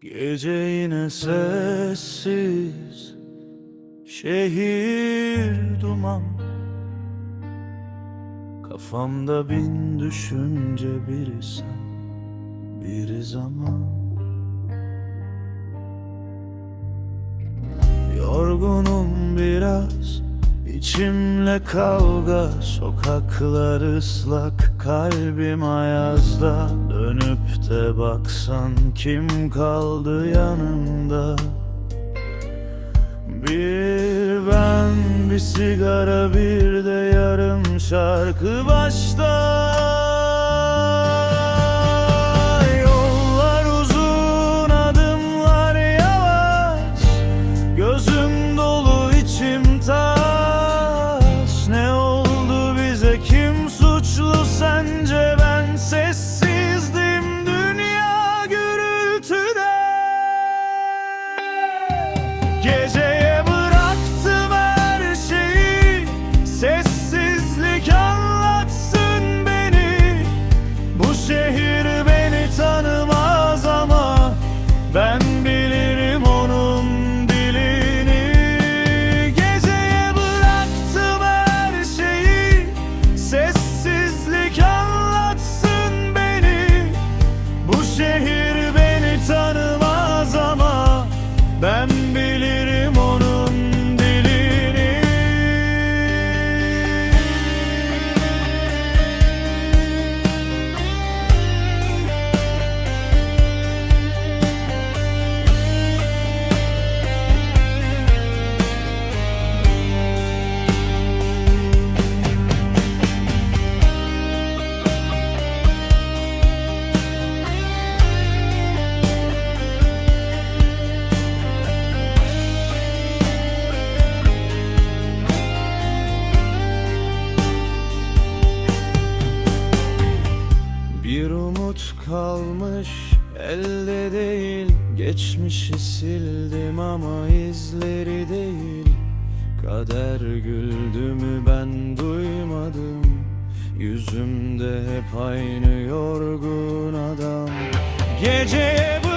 Gece yine sessiz Şehir duman. Kafamda bin düşünce biri sen Biri zaman. Yorgunum biraz İçimle kavga Sokaklar ıslak Kalbim ayazda. Dönüp de baksan Kim kaldı yanımda? Bir ben Bir sigara Bir de yarım şarkı başta Ben umut kalmış elde değil. Geçmişi sildim ama izleri değil. Kader güldü mü ben duymadım. Yüzümde hep aynı yorgun adam. Geceye bıraktım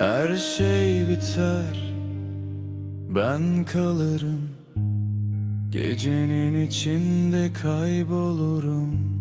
Her şey biter ben kalırım. Gecenin içinde kaybolurum